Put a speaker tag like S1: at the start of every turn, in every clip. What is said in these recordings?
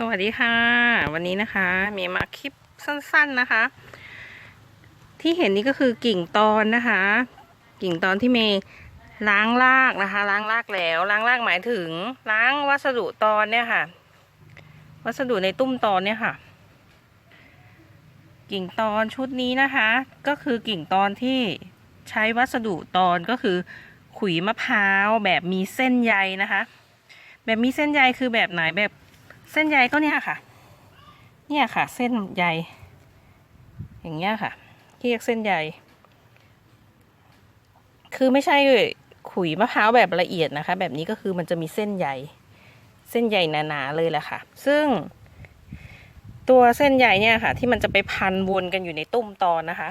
S1: สวัสดีค่ะ วันนี้นะคะ มีมาคลิปสั้น ๆนะคะ ที่เห็นนี่ก็คือกิ่งตอนนะคะ กิ่งตอนที่เมย์ล้างรากนะคะ ล้างรากแล้วล้างรากหมายถึง ล้างวัสดุตอนเนี่ยค่ะ วัสดุในตุ้มตอนเนี่ยค่ะ กิ่งตอนชุดนี้นะคะ ก็คือกิ่งตอนที่ใช้วัสดุตอนก็คือ ขุยมะพร้าวแบบมีเส้นใยนะคะ แบบมีเส้นใยคือแบบไหนแบบ เส้นใยก็เนี่ยค่ะ เนี่ยค่ะ เส้นใยอย่างเงี้ยค่ะเรียกเส้นใยคือไม่ใช่ขุยมะพร้าวแบบละเอียดนะคะ แบบนี้ก็คือมันจะมีเส้นใยเส้นใยหนาๆเลยแหละค่ะ ซึ่ง ตัวเส้นใยเนี่ยค่ะ ที่มันจะไปพันวนกันอยู่ในตุ้มตอนนะคะ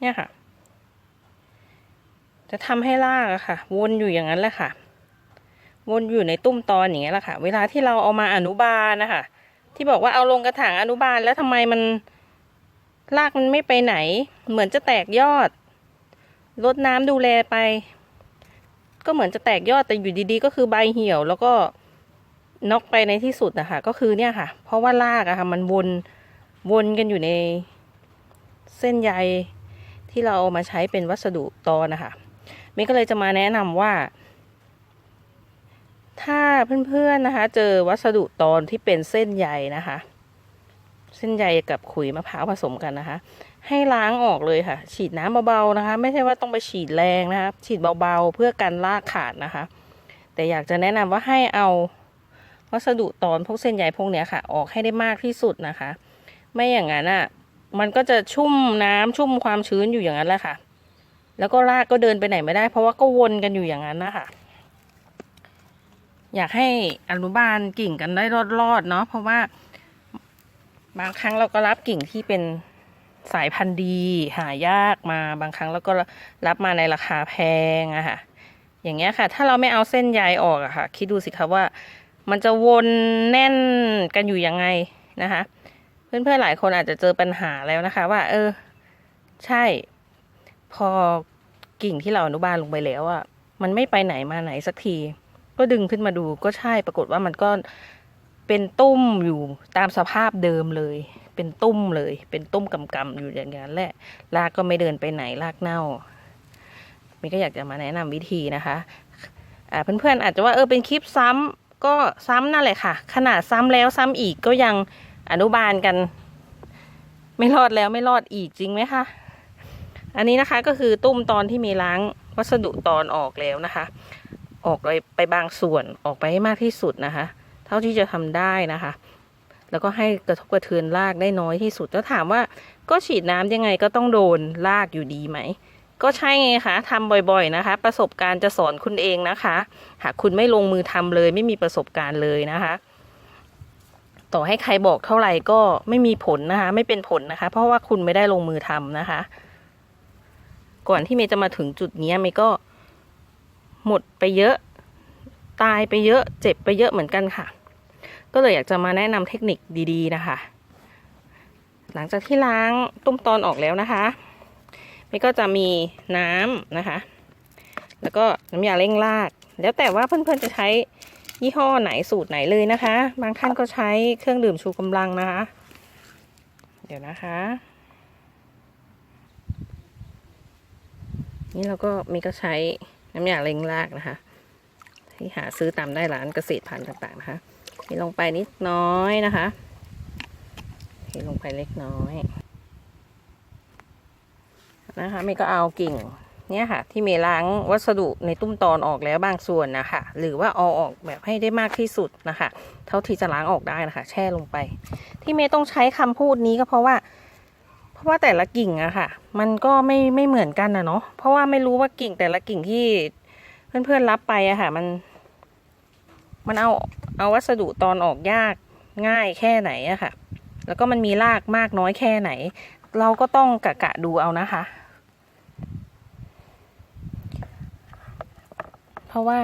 S1: เนี่ยค่ะ จะทำให้รากอะค่ะ วนอยู่อย่างนั้นแหละค่ะ วนอยู่ในตุ้มตอนอย่างเงี้ยแหละค่ะ เวลาที่เราเอามาอนุบาลนะคะที่บอกว่าเอาลงกระถางอนุบาลแล้วทำไมมันรากมันไม่ไปไหน เหมือนจะแตกยอดรดน้ำดูแลไป ก็เหมือนจะแตกยอดแต่อยู่ดีๆ ก็คือใบเหี่ยวแล้วก็นอกไปในที่สุดนะคะก็คือเนี่ยค่ะ เพราะว่ารากอะค่ะ มันวนวนกันอยู่ในเส้นใยที่เราเอามาใช้เป็นวัสดุตอนนะคะเมย์ก็เลยจะมาแนะนำว่า ถ้าเพื่อนๆนะคะ เจอวัสดุตอนที่เป็นเส้นใยนะคะ เส้นใยกับขุยมะพร้าวผสมกันนะคะ ให้ล้างออกเลยค่ะ ฉีดน้ำเบาๆนะคะ ไม่ใช่ว่าต้องไปฉีดแรงนะคะ ฉีดเบาๆเพื่อกันรากขาดนะคะ แต่อยากจะแนะนำว่าให้เอาวัสดุตอนพวกเส้นใยพวกเนี้ยค่ะ ออกให้ได้มากที่สุดนะคะ ไม่อย่างนั้นอะมันก็จะชุ่มน้ำชุ่มความชื้นอยู่อย่างนั้นแหละค่ะ แล้วก็รากก็เดินไปไหนไม่ได้ เพราะว่าก็วนกันอยู่อย่างนั้นนะคะ อยากให้อนุบาลกิ่งกันได้รอดๆเนาะเพราะว่า บางครั้งเราก็รับกิ่งที่เป็นสายพันธุ์ดี หายากมาบางครั้งเราก็รับมาในราคาแพงอะค่ะ อย่างเงี้ยค่ะ ถ้าเราไม่เอาเส้นใยออกอะค่ะ คิดดูสิคะว่า มันจะวนแน่นกันอยู่ยังไงนะคะ เพื่อนๆหลายคนอาจจะเจอปัญหาแล้วนะคะ ว่า เออ ใช่ พอกิ่งที่เราอนุบาลลงไปแล้วอะมันไม่ไปไหนมาไหนสักที ก็ดึงขึ้นมาดูก็ใช่ปรากฏว่ามันก็เป็นตุ้มอยู่ตามสภาพเดิมเลย เป็นตุ้มเลย เป็นตุ้มกำกำๆอยู่อย่างนั้นแหละรากก็ไม่เดินไปไหนรากเน่ามิก็อยากจะมาแนะนำวิธีนะคะอ่าเพื่อนๆอาจจะว่าเออเป็นคลิปซ้ำก็ซ้ำนั่นแหละค่ะ ขนาดซ้ำแล้วซ้ำอีกก็ยังอนุบาลกัน ไม่รอดแล้วไม่รอดอีกจริงไหมคะอันนี้นะคะก็คือตุ้มตอนที่มีล้างวัสดุตอนออกแล้วนะคะ ออกไปไปบางส่วนออกไปให้มากที่สุดนะคะ เท่าที่จะทำได้นะคะ แล้วก็ให้กระทบกระเทือนรากได้น้อยที่สุดแล้วถามว่าก็ฉีดน้ำยังไงก็ต้องโดนรากอยู่ดีไหม ก็ใช่ไงคะทำบ่อยๆนะคะ ประสบการณ์จะสอนคุณเองนะคะ หากคุณไม่ลงมือทำเลย ไม่มีประสบการณ์เลยนะคะ ต่อให้ใครบอกเท่าไหร่ก็ไม่มีผลนะคะ ไม่เป็นผลนะคะ เพราะว่าคุณไม่ได้ลงมือทำนะคะ ก่อนที่เมย์จะมาถึงจุดนี้เมย์ก็ หมดไปเยอะ ตายไปเยอะ เจ็บไปเยอะเหมือนกันค่ะ ก็เลยอยากจะมาแนะนำเทคนิคดีๆนะคะ หลังจากที่ล้างตุ้มตอนออกแล้วนะคะมย์ก็จะมีน้ำนะคะ แล้วก็น้ำยาเร่งราก แล้วแต่ว่าเพื่อนๆจะใช้ยี่ห้อไหนสูตรไหนเลยนะคะ บางท่านก็ใช้เครื่องดื่มชูกำลังนะคะ เดี๋ยวนะคะ นี่เราก็มีก็ใช้ น้ำยาเล็งรากนะคะ ที่หาซื้อตามได้ร้านเกษตรพันธุ์ต่างๆนะคะมีลงไปนิดน้อยนะคะเทลงไปเล็กน้อยนะคะเมย์ก็เอากิ่งเนี่ยค่ะ ที่เมย์ล้างวัสดุในตุ้มตอนออกแล้วบางส่วนนะคะหรือว่าเอาออกแบบให้ได้มากที่สุดนะคะ เท่าที่จะล้างออกได้นะคะ แช่ลงไป ที่เมย์ต้องใช้คำพูดนี้ก็เพราะว่า ราะว่าแต่ละกิ่งอะค่ะ มันก็ไม่ไม่เหมือนกันนะเนาะเพราะว่าไม่รู้ว่ากิ่งแต่ละกิ่งที่เพื่อนๆรับไปอะค่ะ มัน มันเอาเอาวัสดุตอนออกยากง่ายแค่ไหนอะค่ะ แล้วก็มันมีรากมากน้อยแค่ไหน เราก็ต้องกะกะดูเอานะคะ เพราะว่า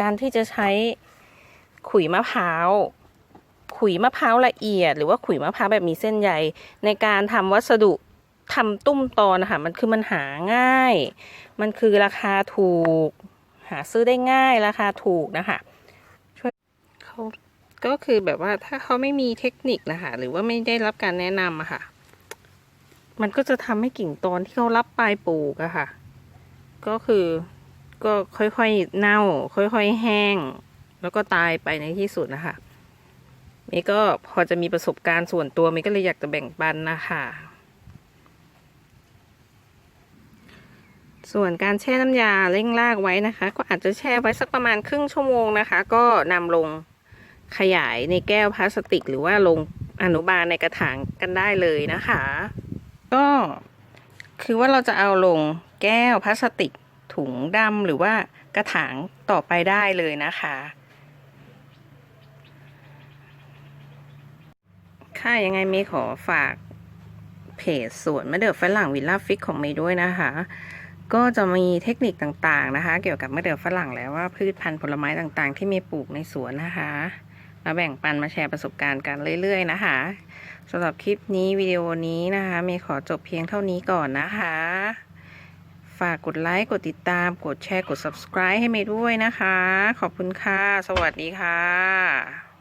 S1: การที่จะใช้ขุยมะพร้าว ขุยมะพร้าวละเอียด หรือว่าขุยมะพร้าวแบบมีเส้นใยในการทำวัสดุทำตุ้มตอนนะคะมันคือมันหาง่าย มันคือราคาถูกหหาซื้อได้ง่ายราคาถูกนะคะช่วยเขาก็คือแบบว่าถ้าเขาไม่มีเทคนิคนะคะหรือว่าไม่ได้รับการแนะนำอะค่ะ มันก็จะทำให้กิ่งตอนที่เขารับปลายปลูกอะค่ะ ก็คือก็ค่อยๆเน่า ค่อยๆแห้ง แล้วก็ตายไปในที่สุดนะคะ เมก็พอจะมีประสบการณ์ส่วนตัวเมก็เลยอยากจะแบ่งปันนะคะส่วนการแช่น้ำยาเร่งรากไว้นะคะ ก็อาจจะแช่ไว้สักประมาณครึ่งชั่วโมงนะคะ ก็นำลงขยายในแก้วพลาสติก หรือว่าลงอนุบาลในกระถางกันได้เลยนะคะ ก็คือว่าเราจะเอาลงแก้วพลาสติกถุงดำหรือว่ากระถางต่อไปได้เลยนะคะ ค่ะยังไงเมย์ขอฝากเพจสวนมะเดื่อฝรั่งวิลล่าฟิกของเมย์ด้วยนะคะ ก็จะมีเทคนิคต่างๆนะคะ เกี่ยวกับมะเดื่อฝรั่งแล้วว่าพืชพันธุ์ผลไม้ต่างๆ ที่เมย์ปลูกในสวนนะคะมาแบ่งปันมาแชร์ประสบการณ์กันเรื่อย ๆ นะคะสำหรับคลิปนี้วิดีโอนี้นะคะเมย์ขอจบเพียงเท่านี้ก่อนนะคะ ฝากกดไลค์กดติดตามกดแชร์กด subscribe ให้เมย์ด้วยนะคะ ขอบคุณค่ะ สวัสดีค่ะ